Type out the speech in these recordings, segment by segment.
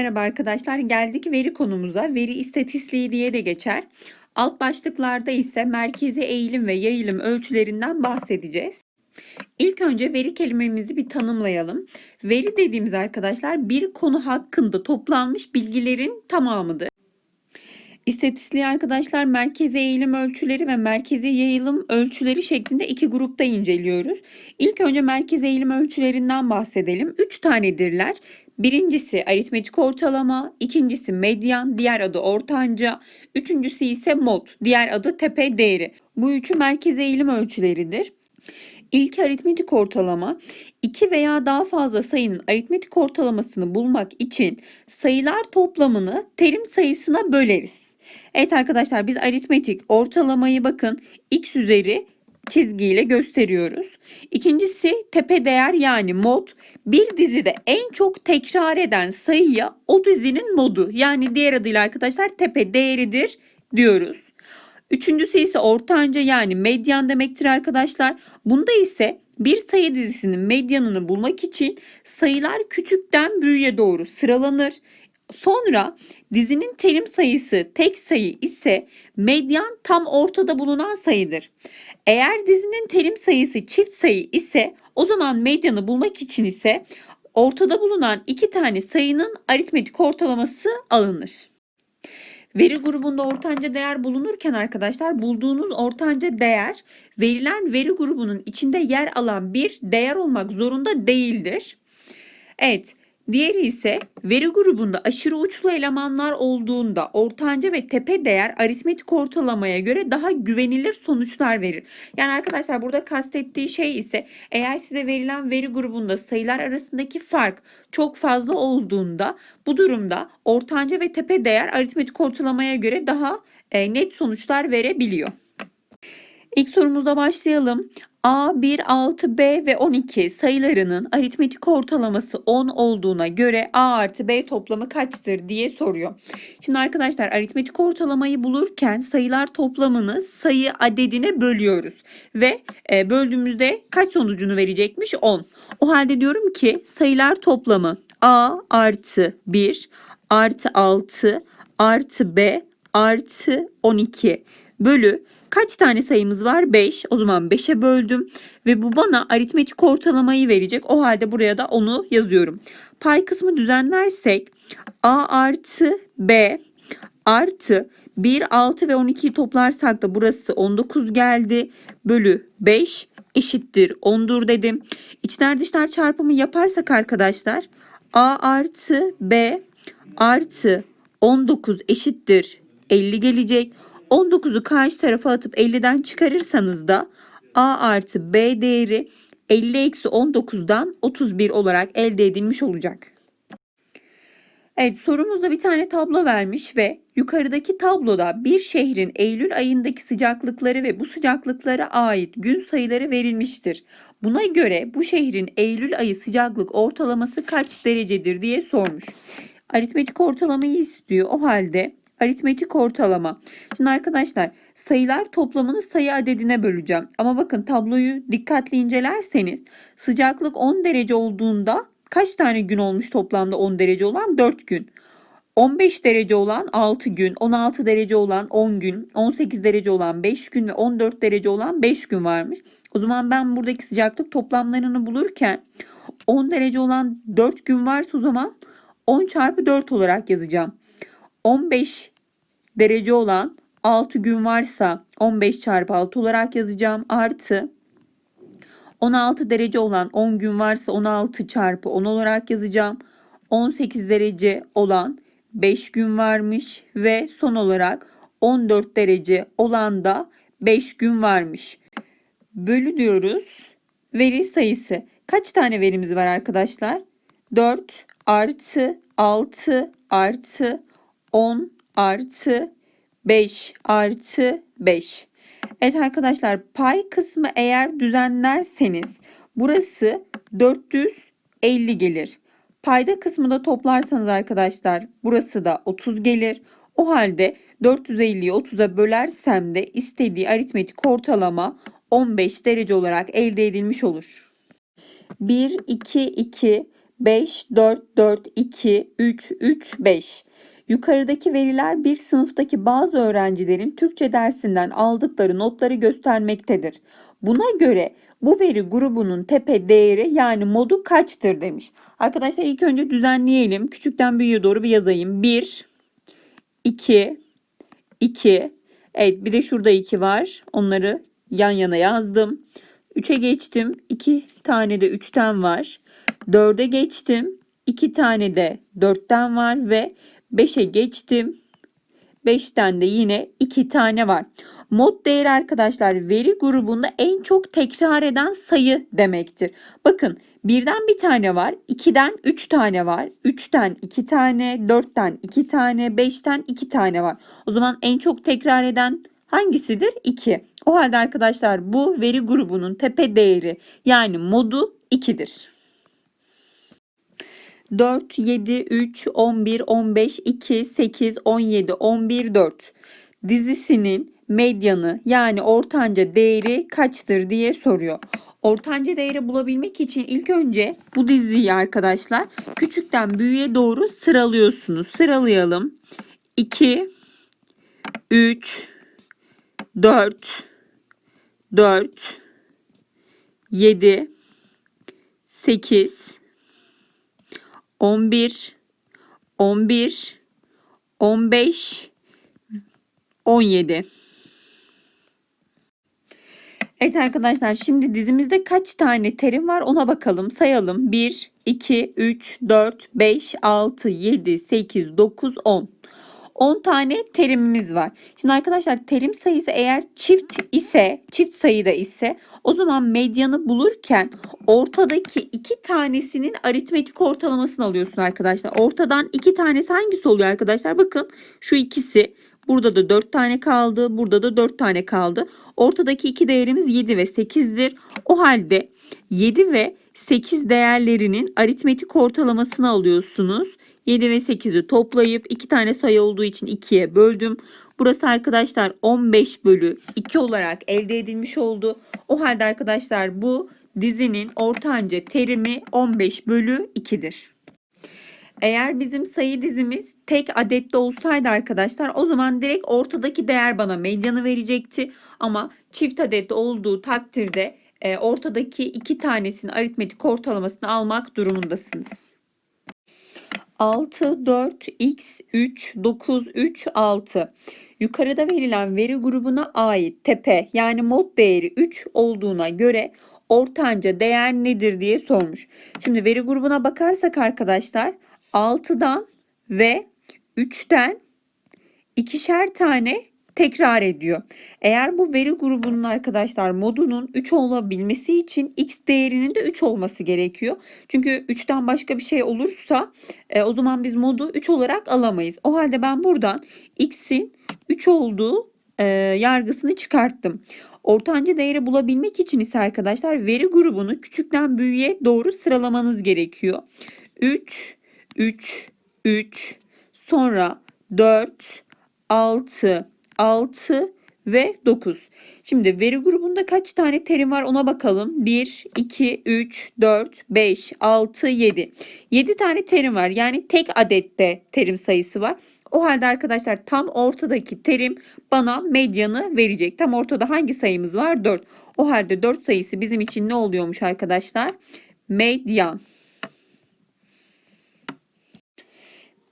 merhaba arkadaşlar. Geldik veri konumuza. Veri istatistiği diye de geçer. Alt başlıklarda ise merkezi eğilim ve yayılım ölçülerinden bahsedeceğiz. İlk önce veri kelimemizi bir tanımlayalım. Veri dediğimiz arkadaşlar bir konu hakkında toplanmış bilgilerin tamamıdır. İstatistiği arkadaşlar merkezi eğilim ölçüleri ve merkezi yayılım ölçüleri şeklinde iki grupta inceliyoruz. İlk önce merkezi eğilim ölçülerinden bahsedelim. Üç tanedirler. Birincisi aritmetik ortalama, ikincisi medyan, diğer adı ortanca, üçüncüsü ise mod, diğer adı tepe değeri. Bu üçü merkezi eğilim ölçüleridir. İlk aritmetik ortalama iki veya daha fazla sayının aritmetik ortalamasını bulmak için sayılar toplamını terim sayısına böleriz. Evet arkadaşlar biz aritmetik ortalamayı bakın x üzeri çizgiyle gösteriyoruz. İkincisi tepe değer yani mod bir dizide en çok tekrar eden sayıya o dizinin modu yani diğer adıyla arkadaşlar tepe değeridir diyoruz. Üçüncüsü ise ortanca yani medyan demektir arkadaşlar. Bunda ise bir sayı dizisinin medyanını bulmak için sayılar küçükten büyüğe doğru sıralanır. Sonra dizinin terim sayısı tek sayı ise medyan tam ortada bulunan sayıdır. Eğer dizinin terim sayısı çift sayı ise o zaman medyanı bulmak için ise ortada bulunan iki tane sayının aritmetik ortalaması alınır. Veri grubunda ortanca değer bulunurken arkadaşlar bulduğunuz ortanca değer verilen veri grubunun içinde yer alan bir değer olmak zorunda değildir. Evet, Diğeri ise veri grubunda aşırı uçlu elemanlar olduğunda ortanca ve tepe değer aritmetik ortalamaya göre daha güvenilir sonuçlar verir. Yani arkadaşlar burada kastettiği şey ise eğer size verilen veri grubunda sayılar arasındaki fark çok fazla olduğunda bu durumda ortanca ve tepe değer aritmetik ortalamaya göre daha e, net sonuçlar verebiliyor. İlk sorumuzda başlayalım. A, 1, 6, B ve 12 sayılarının aritmetik ortalaması 10 olduğuna göre A artı B toplamı kaçtır diye soruyor. Şimdi arkadaşlar aritmetik ortalamayı bulurken sayılar toplamını sayı adedine bölüyoruz. Ve e, böldüğümüzde kaç sonucunu verecekmiş? 10. O halde diyorum ki sayılar toplamı A artı 1 artı 6 artı B artı 12 bölü Kaç tane sayımız var? 5. O zaman 5'e böldüm. Ve bu bana aritmetik ortalamayı verecek. O halde buraya da onu yazıyorum. Pay kısmı düzenlersek A artı B artı 1, 6 ve 12'yi toplarsak da burası 19 geldi. Bölü 5 eşittir 10'dur dedim. İçler dışlar çarpımı yaparsak arkadaşlar A artı B artı 19 eşittir 50 gelecek. 19'u karşı tarafa atıp 50'den çıkarırsanız da A artı B değeri 50 eksi 19'dan 31 olarak elde edilmiş olacak. Evet sorumuzda bir tane tablo vermiş ve yukarıdaki tabloda bir şehrin Eylül ayındaki sıcaklıkları ve bu sıcaklıklara ait gün sayıları verilmiştir. Buna göre bu şehrin Eylül ayı sıcaklık ortalaması kaç derecedir diye sormuş. Aritmetik ortalamayı istiyor. O halde aritmetik ortalama. Şimdi arkadaşlar sayılar toplamını sayı adedine böleceğim. Ama bakın tabloyu dikkatli incelerseniz sıcaklık 10 derece olduğunda kaç tane gün olmuş toplamda 10 derece olan 4 gün. 15 derece olan 6 gün, 16 derece olan 10 gün, 18 derece olan 5 gün ve 14 derece olan 5 gün varmış. O zaman ben buradaki sıcaklık toplamlarını bulurken 10 derece olan 4 gün varsa o zaman 10 çarpı 4 olarak yazacağım. 15 derece olan 6 gün varsa 15 çarpı 6 olarak yazacağım. Artı 16 derece olan 10 gün varsa 16 çarpı 10 olarak yazacağım. 18 derece olan 5 gün varmış ve son olarak 14 derece olan da 5 gün varmış. Bölü diyoruz. Veri sayısı. Kaç tane verimiz var arkadaşlar? 4 artı 6 artı 10 artı 5 artı 5. Evet arkadaşlar pay kısmı eğer düzenlerseniz burası 450 gelir. Payda kısmında toplarsanız arkadaşlar burası da 30 gelir. O halde 450'yi 30'a bölersem de istediği aritmetik ortalama 15 derece olarak elde edilmiş olur. 1, 2, 2, 5, 4, 4, 2, 3, 3, 5. Yukarıdaki veriler bir sınıftaki bazı öğrencilerin Türkçe dersinden aldıkları notları göstermektedir. Buna göre bu veri grubunun tepe değeri yani modu kaçtır demiş. Arkadaşlar ilk önce düzenleyelim. Küçükten büyüğe doğru bir yazayım. 1, 2, 2. Evet bir de şurada 2 var. Onları yan yana yazdım. 3'e geçtim. 2 tane de 3'ten var. 4'e geçtim. 2 tane de 4'ten var ve 5'e geçtim. 5'ten de yine 2 tane var. Mod değeri arkadaşlar veri grubunda en çok tekrar eden sayı demektir. Bakın birden bir tane var, 2'den 3 tane var, 3'ten 2 tane, 4'ten 2 tane, 5'ten 2 tane var. O zaman en çok tekrar eden hangisidir? 2. O halde arkadaşlar bu veri grubunun tepe değeri yani modu 2'dir. 4, 7, 3, 11, 15, 2, 8, 17, 11, 4 dizisinin medyanı yani ortanca değeri kaçtır diye soruyor. Ortanca değeri bulabilmek için ilk önce bu diziyi arkadaşlar küçükten büyüğe doğru sıralıyorsunuz. Sıralayalım. 2, 3, 4, 4, 7, 8, 11, 11, 15, 17. Evet arkadaşlar şimdi dizimizde kaç tane terim var ona bakalım. Sayalım. 1, 2, 3, 4, 5, 6, 7, 8, 9, 10. 10 tane terimimiz var. Şimdi arkadaşlar terim sayısı eğer çift ise, çift sayıda ise o zaman medyanı bulurken ortadaki iki tanesinin aritmetik ortalamasını alıyorsun arkadaşlar. Ortadan iki tanesi hangisi oluyor arkadaşlar? Bakın şu ikisi. Burada da 4 tane kaldı. Burada da 4 tane kaldı. Ortadaki iki değerimiz 7 ve 8'dir. O halde 7 ve 8 değerlerinin aritmetik ortalamasını alıyorsunuz. 7 ve 8'i toplayıp 2 tane sayı olduğu için 2'ye böldüm. Burası arkadaşlar 15 bölü 2 olarak elde edilmiş oldu. O halde arkadaşlar bu dizinin ortanca terimi 15 bölü 2'dir. Eğer bizim sayı dizimiz tek adette olsaydı arkadaşlar o zaman direkt ortadaki değer bana medyanı verecekti. Ama çift adette olduğu takdirde e, ortadaki iki tanesinin aritmetik ortalamasını almak durumundasınız. 6, 4, x, 3, 9, 3, 6. Yukarıda verilen veri grubuna ait tepe yani mod değeri 3 olduğuna göre ortanca değer nedir diye sormuş. Şimdi veri grubuna bakarsak arkadaşlar 6'dan ve 3'ten ikişer tane tekrar ediyor. Eğer bu veri grubunun arkadaşlar modunun 3 olabilmesi için x değerinin de 3 olması gerekiyor. Çünkü 3'ten başka bir şey olursa e, o zaman biz modu 3 olarak alamayız. O halde ben buradan x'in 3 olduğu e, yargısını çıkarttım. Ortanca değeri bulabilmek için ise arkadaşlar veri grubunu küçükten büyüğe doğru sıralamanız gerekiyor. 3, 3, 3, sonra 4, 6, 6 ve 9. Şimdi veri grubunda kaç tane terim var ona bakalım. 1, 2, 3, 4, 5, 6, 7. 7 tane terim var. Yani tek adette terim sayısı var. O halde arkadaşlar tam ortadaki terim bana medyanı verecek. Tam ortada hangi sayımız var? 4. O halde 4 sayısı bizim için ne oluyormuş arkadaşlar? Medyan.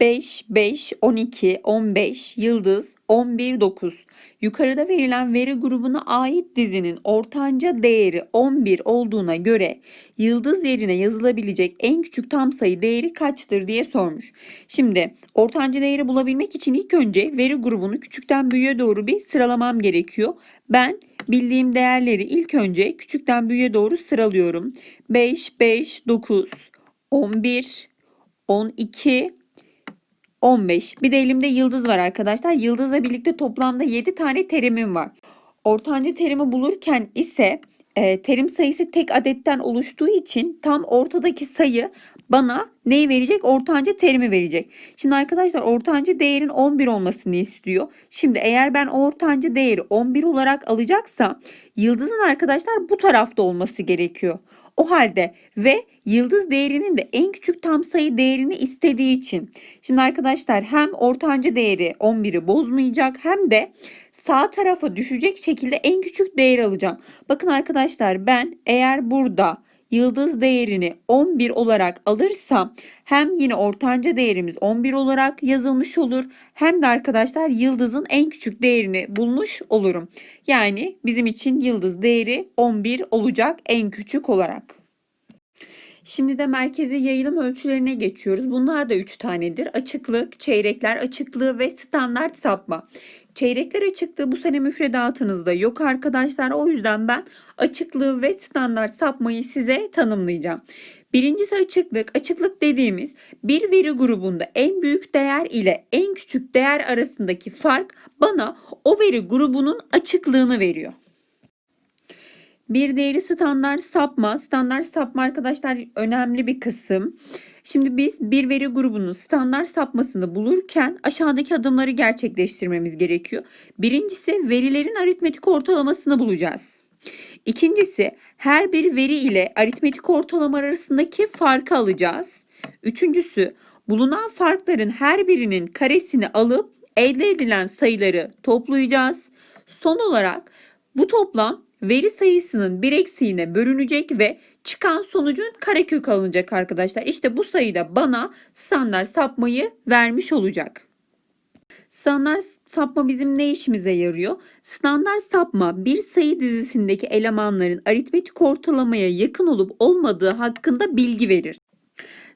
5, 5, 12, 15, yıldız, 11, 9. Yukarıda verilen veri grubuna ait dizinin ortanca değeri 11 olduğuna göre yıldız yerine yazılabilecek en küçük tam sayı değeri kaçtır diye sormuş. Şimdi ortanca değeri bulabilmek için ilk önce veri grubunu küçükten büyüğe doğru bir sıralamam gerekiyor. Ben bildiğim değerleri ilk önce küçükten büyüğe doğru sıralıyorum. 5, 5, 9, 11, 12, 15. Bir de elimde yıldız var arkadaşlar. Yıldızla birlikte toplamda 7 tane terimim var. Ortanca terimi bulurken ise e, terim sayısı tek adetten oluştuğu için tam ortadaki sayı bana neyi verecek? Ortanca terimi verecek. Şimdi arkadaşlar ortanca değerin 11 olmasını istiyor. Şimdi eğer ben ortanca değeri 11 olarak alacaksam yıldızın arkadaşlar bu tarafta olması gerekiyor. O halde ve yıldız değerinin de en küçük tam sayı değerini istediği için. Şimdi arkadaşlar hem ortanca değeri 11'i bozmayacak hem de sağ tarafa düşecek şekilde en küçük değer alacağım. Bakın arkadaşlar ben eğer burada yıldız değerini 11 olarak alırsam hem yine ortanca değerimiz 11 olarak yazılmış olur hem de arkadaşlar yıldızın en küçük değerini bulmuş olurum. Yani bizim için yıldız değeri 11 olacak en küçük olarak. Şimdi de merkezi yayılım ölçülerine geçiyoruz. Bunlar da 3 tanedir. Açıklık, çeyrekler açıklığı ve standart sapma. Çeyrekler açıklığı bu sene müfredatınızda yok arkadaşlar. O yüzden ben açıklığı ve standart sapmayı size tanımlayacağım. Birincisi açıklık. Açıklık dediğimiz bir veri grubunda en büyük değer ile en küçük değer arasındaki fark bana o veri grubunun açıklığını veriyor. Bir değeri standart sapma. Standart sapma arkadaşlar önemli bir kısım. Şimdi biz bir veri grubunun standart sapmasını bulurken aşağıdaki adımları gerçekleştirmemiz gerekiyor. Birincisi verilerin aritmetik ortalamasını bulacağız. İkincisi her bir veri ile aritmetik ortalama arasındaki farkı alacağız. Üçüncüsü bulunan farkların her birinin karesini alıp elde edilen sayıları toplayacağız. Son olarak bu toplam veri sayısının bir eksiğine bölünecek ve çıkan sonucun karekök alınacak arkadaşlar. İşte bu sayıda bana standart sapmayı vermiş olacak. Standart sapma bizim ne işimize yarıyor? Standart sapma bir sayı dizisindeki elemanların aritmetik ortalamaya yakın olup olmadığı hakkında bilgi verir.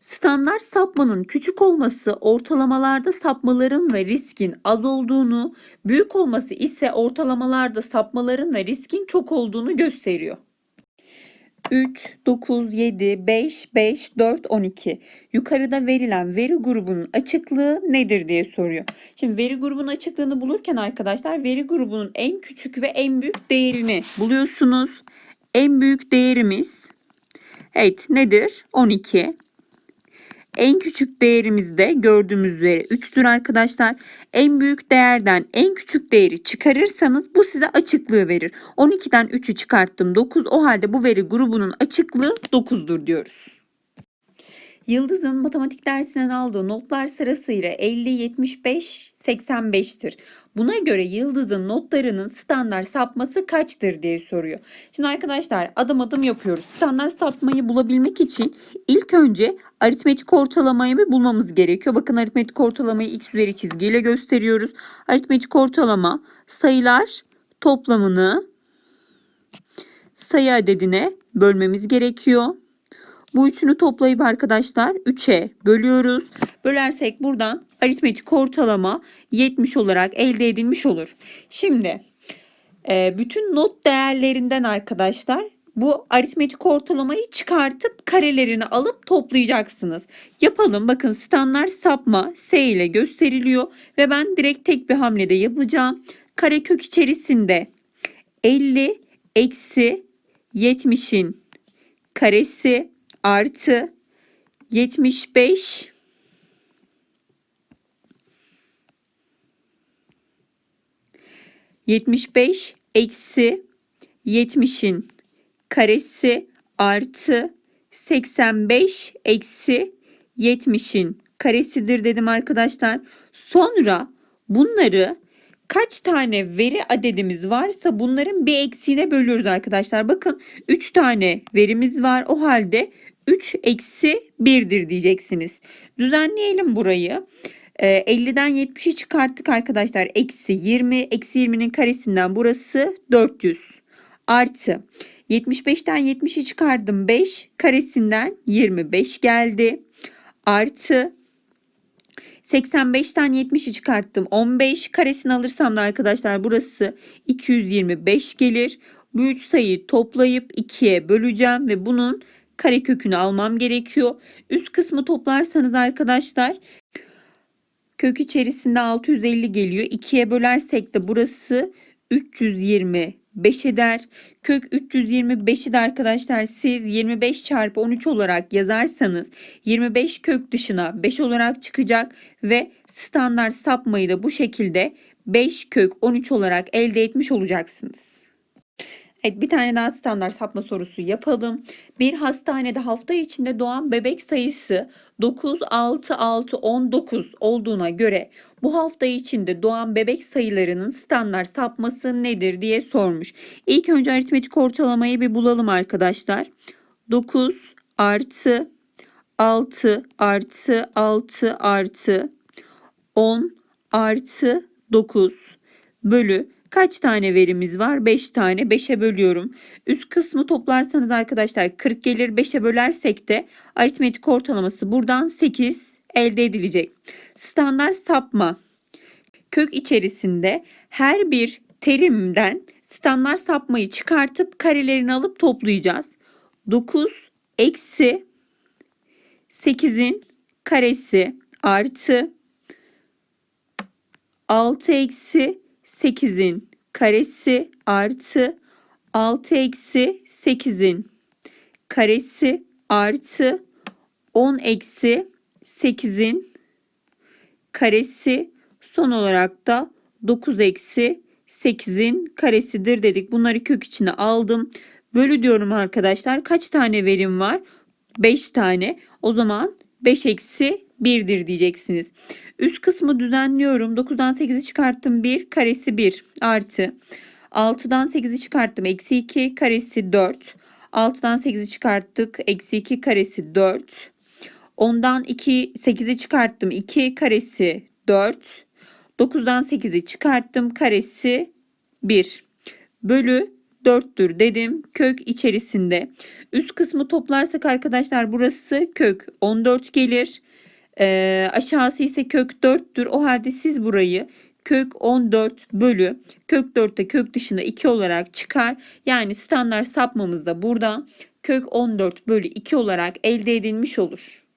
Standart sapmanın küçük olması ortalamalarda sapmaların ve riskin az olduğunu, büyük olması ise ortalamalarda sapmaların ve riskin çok olduğunu gösteriyor. 3, 9, 7, 5, 5, 4, 12. Yukarıda verilen veri grubunun açıklığı nedir diye soruyor. Şimdi veri grubunun açıklığını bulurken arkadaşlar veri grubunun en küçük ve en büyük değerini buluyorsunuz. En büyük değerimiz evet nedir? 12. En küçük değerimiz de gördüğümüz üzere 3'tür arkadaşlar. En büyük değerden en küçük değeri çıkarırsanız bu size açıklığı verir. 12'den 3'ü çıkarttım 9. O halde bu veri grubunun açıklığı 9'dur diyoruz. Yıldız'ın matematik dersinden aldığı notlar sırasıyla 50, 75, 85'tir. Buna göre Yıldız'ın notlarının standart sapması kaçtır diye soruyor. Şimdi arkadaşlar adım adım yapıyoruz. Standart sapmayı bulabilmek için ilk önce aritmetik ortalamayı bir bulmamız gerekiyor. Bakın aritmetik ortalamayı x üzeri çizgiyle gösteriyoruz. Aritmetik ortalama sayılar toplamını sayı adedine bölmemiz gerekiyor. Bu üçünü toplayıp arkadaşlar 3'e bölüyoruz. Bölersek buradan aritmetik ortalama 70 olarak elde edilmiş olur. Şimdi e, bütün not değerlerinden arkadaşlar bu aritmetik ortalamayı çıkartıp karelerini alıp toplayacaksınız. Yapalım. Bakın standart sapma S ile gösteriliyor ve ben direkt tek bir hamlede yapacağım. Karekök içerisinde 50 eksi 70'in karesi artı 75 75 eksi 70'in karesi artı 85 eksi 70'in karesidir dedim arkadaşlar. Sonra bunları kaç tane veri adedimiz varsa bunların bir eksiğine bölüyoruz arkadaşlar. Bakın 3 tane verimiz var. O halde 3 eksi 1'dir diyeceksiniz. Düzenleyelim burayı. 50'den 70'i çıkarttık arkadaşlar. Eksi 20. Eksi 20'nin karesinden burası 400. Artı 75'ten 70'i çıkardım. 5 karesinden 25 geldi. Artı 85'ten 70'i çıkarttım. 15 karesini alırsam da arkadaşlar burası 225 gelir. Bu üç sayıyı toplayıp 2'ye böleceğim ve bunun karekökünü almam gerekiyor. Üst kısmı toplarsanız arkadaşlar kök içerisinde 650 geliyor. 2'ye bölersek de burası 325 eder. Kök 325'i de arkadaşlar siz 25 çarpı 13 olarak yazarsanız 25 kök dışına 5 olarak çıkacak ve standart sapmayı da bu şekilde 5 kök 13 olarak elde etmiş olacaksınız. Evet bir tane daha standart sapma sorusu yapalım. Bir hastanede hafta içinde doğan bebek sayısı 9, 6, 6, 19 olduğuna göre bu hafta içinde doğan bebek sayılarının standart sapması nedir diye sormuş. İlk önce aritmetik ortalamayı bir bulalım arkadaşlar. 9 artı 6 artı 6 artı 10 artı 9 bölü kaç tane verimiz var? 5 tane. 5'e bölüyorum. Üst kısmı toplarsanız arkadaşlar 40 gelir. 5'e bölersek de aritmetik ortalaması buradan 8 elde edilecek. Standart sapma kök içerisinde her bir terimden standart sapmayı çıkartıp karelerini alıp toplayacağız. 9 eksi 8'in karesi artı 6 eksi 8'in karesi artı 6 eksi 8'in karesi artı 10 eksi 8'in karesi son olarak da 9 eksi 8'in karesidir dedik. Bunları kök içine aldım. Bölü diyorum arkadaşlar. Kaç tane verim var? 5 tane. O zaman 5 eksi 1'dir diyeceksiniz. Üst kısmı düzenliyorum. 9'dan 8'i çıkarttım 1 karesi 1 artı 6'dan 8'i çıkarttım eksi 2 karesi 4. 6'dan 8'i çıkarttık eksi 2 karesi 4. 10'dan 2 8'i çıkarttım 2 karesi 4. 9'dan 8'i çıkarttım karesi 1 bölü 4'tür dedim kök içerisinde. Üst kısmı toplarsak arkadaşlar burası kök 14 gelir. Ee, aşağısı ise kök 4'tür. O halde siz burayı kök 14 bölü kök 4'te kök dışına 2 olarak çıkar. Yani standart sapmamız da buradan kök 14 bölü 2 olarak elde edilmiş olur.